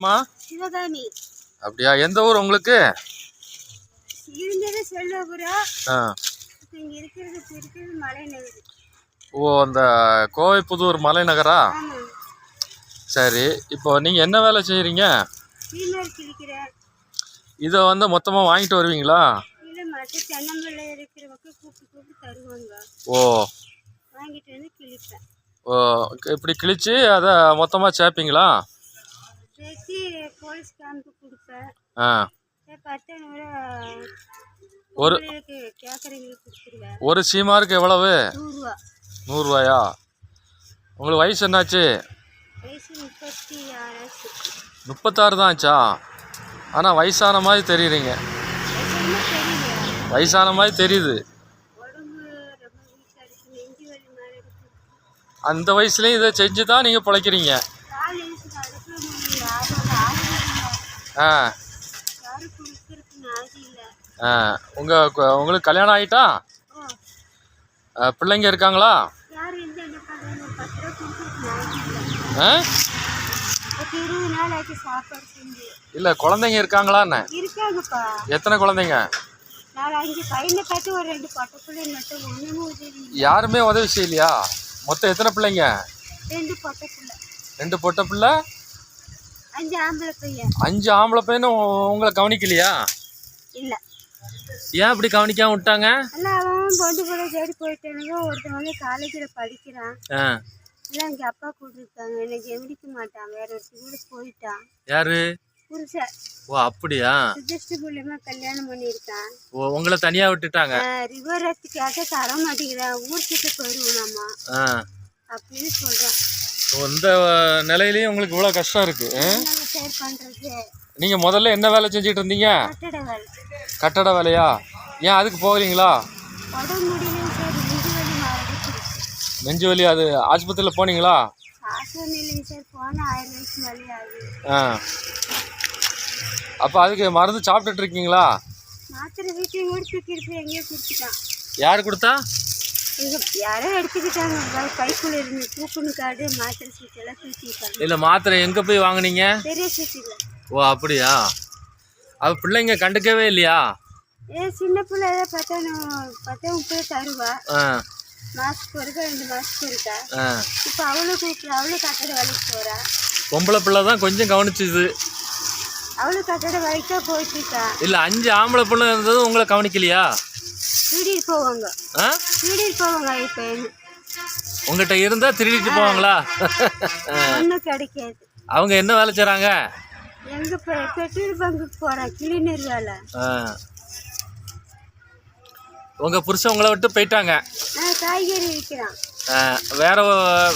அம்மா சிவகாமி. அப்படியா? எந்த ஊர் உங்களுக்கு? இருந்தது இங்கே இருக்கிறது இருக்கிறது ஓ அந்த கோவை புதூர் மலைநகரா? சரி. இப்போ நீங்கள் என்ன வேலை செய்கிறீங்க இதை வந்து மொத்தமாக வாங்கிட்டு வருவீங்களா? ஓ. ஓ இப்படி கிழிச்சு அதை மொத்தமாக சேர்ப்பீங்களா? ஆ. ஒரு ஒரு சீமாருக்கு எவ்வளவு? நூறுரூவா நூறுரூவாயா உங்களுக்கு வயசு என்னாச்சு? முப்பத்தாறு. தான் ஆச்சா? ஆனால் வயசான மாதிரி தெரியுறீங்க. வயசான மாதிரி தெரியுது. அந்த வயசுலேயும் இதை செஞ்சு தான் நீங்கள் பிழைக்கிறீங்க ஆ. உங்கள் உங்களுக்கு கல்யாணம் ஆகிட்டா பிள்ளைங்க இருக்காங்களா? இல்லை குழந்தைங்க இருக்காங்கப்பா. எத்தனை குழந்தைங்க. யாருமே உதவி செய்யலையா? மொத்தம் எத்தனை பிள்ளைங்க? ரெண்டு பொட்டை பிள்ளை? அஞ்சு ஆம்பளை பையனும் உங்களை கவனிக்கலையா? இல்லை. ஏன் அப்படி கவனிக்காம விட்டாங்க? பொண்டு கூட தேடி போயிட்டானுங்க. ஒருத்தன் வந்து காலேஜில் படிக்கிறான். ஆ. எல்லாம் எங்கள் அப்பா கூட்டிருக்காங்க. என்னை கவனிக்க மாட்டான். வேற ஒரு கூட போயிட்டான். யாரு? புருஷன். ஓ அப்படியா? சுஜஸ்ட் மூலியமா கல்யாணம் பண்ணியிருக்கான். ஓ உங்களை தனியாக விட்டுட்டாங்க? ரிவர் ரத்து கேட்ட தர மாட்டேங்கிறேன் ஊர்கிட்ட போயிடுவோம் ஆ. அப்படின்னு சொல்கிறான் இந்த நிலையிலயும் உங்களுக்கு இவ்வளோ கஷ்டம் இருக்கு நாங்கள் முதல்ல என்ன வேலை செஞ்சுட்டு இருந்தீங்க? கட்டட வேலை. கட்டட வேலையா? ஏன் அதுக்கு போகலீங்களா? நெஞ்சு வலி அது ஆஸ்பத்திரியில் போனீங்களா? ஆ. அப்போ அதுக்கு மருந்து சாப்பிட்டுட்டு இருக்கீங்களா? யார் கொடுத்தா? எங்க யாரோ எடுத்துக்கிட்டாங்க பைக்குள்ள இருந்து கூப்பன் கார்டு மாத்திரை சீட்டு எல்லாம் தூக்கிட்டாங்க இல்லை மாத்திரை எங்கே போய் வாங்குனீங்க? பெரிய சீட்டில். ஓ அப்படியா? அது பிள்ளைங்க கண்டுக்கவே இல்லையா? ஏ சின்ன பிள்ளை பார்த்தா பார்த்தா முப்பது தருவா. ஆ. மாதத்துக்கு ஒருக்கா ரெண்டு மாதத்துக்கு இருக்கா ஆ. இப்போ அவளும் கூப்பிட்றா. அவளும் கட்டட வேலைக்கு போகிறா பொம்பளை பிள்ளை தான் கொஞ்சம் கவனிச்சுது. அவளும் கட்டட வேலைக்கு தான் போயிட்டு இருக்கா. இல்லை அஞ்சு ஆம்பளை பிள்ளை இருந்தது உங்களை கவனிக்கலையா? திருடிட்டு போவாங்க. திருடிட்டு போவாங்க இப்போ உங்கள்கிட்ட இருந்தால் திருடிட்டு போவாங்களா? ஒன்றும் கிடைக்காது. அவங்க என்ன வேலை செய்கிறாங்க எங்கே பெட்ரோல் பங்குக்கு போகிறா கிளீனர் வேலை. ஆ. உங்கள் புருஷன் உங்களை விட்டு போயிட்டாங்க. காய்கறி விற்கிறான் வேற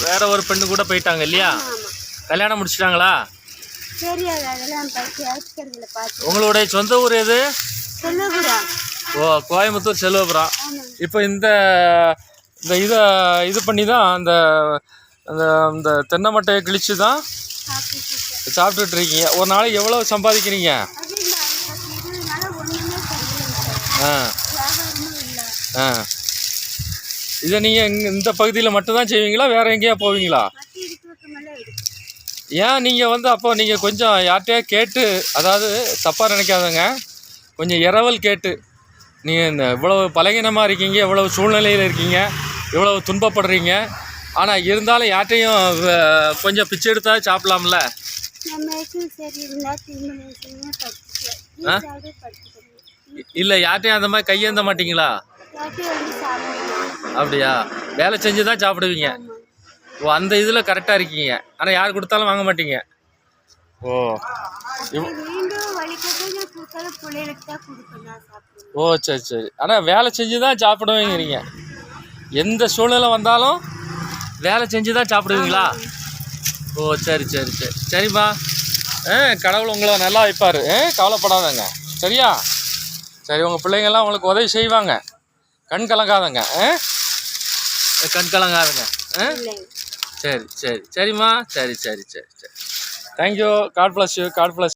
வேற ஒரு பெண்ணு கூட போயிட்டாங்க இல்லையா? கல்யாணம் முடிச்சிட்டாங்களா? தெரியாது அதெல்லாம் உங்களுடைய சொந்த ஊர் எது? ஓ கோயம்புத்தூர் செல்வபுரம். இப்போ இந்த இந்த இதை இது பண்ணி தான் அந்த அந்த இந்த தென்னை மட்டையை கிழிச்சு தான் சாப்பிட்டுட்டு இருக்கீங்க. ஒரு நாளைக்கு எவ்வளோ சம்பாதிக்கிறீங்க? ஆ. ஆ. இதை நீங்கள் இங்க இந்த பகுதியில் மட்டும்தான் செய்வீங்களா? வேறு எங்கேயா போவீங்களா? ஏன் நீங்கள் வந்து அப்போ நீங்கள் கொஞ்சம் யார்கிட்டயா கேட்டு அதாவது தப்பாக நினைக்காதங்க. கொஞ்சம் இரவல் கேட்டு நீங்கள் இந்த இவ்வளவு பலகீனமாக இருக்கீங்க இவ்வளவு சூழ்நிலையில் இருக்கீங்க இவ்வளவு துன்பப்படுறீங்க. ஆனால் இருந்தாலும் யார்கிட்டையும் வ- கொஞ்சம் பிச்சை எடுத்தா சாப்பிடலாம்ல? இல்லை யார்கிட்டையும் அந்த மாதிரி கையேந்த மாட்டீங்களா? யார்ட்டையும் அப்படியா? வேலை செஞ்சு தான் சாப்பிடுவீங்க ஓ அந்த இதில் கரெக்டாக இருக்கீங்க. ஆனால் யார் கொடுத்தாலும் வாங்க மாட்டீங்க. ஓ. ஓ சரி சரி. ஆனால் வேலை செஞ்சு தான் சாப்பிடுவீங்கிறீங்க. எந்த சூழ்நிலை வந்தாலும் வேலை செஞ்சு தான் சாப்பிடுவீங்களா ஓ சரி சரி சரி. சரிம்மா. ஆ கடவுள் உங்களை நல்லா வைப்பார். ஆ கவலைப்படாதங்க. சரியா? சரி உங்கள் பிள்ளைங்கள்லாம் உங்களுக்கு உதவி செய்வாங்க. கண் கலங்காதங்க. ஆ? கண் கலங்காதங்க. ஆ? சரி சரி. சரிம்மா. சரி சரி சரி சரி. Thank you God bless you God bless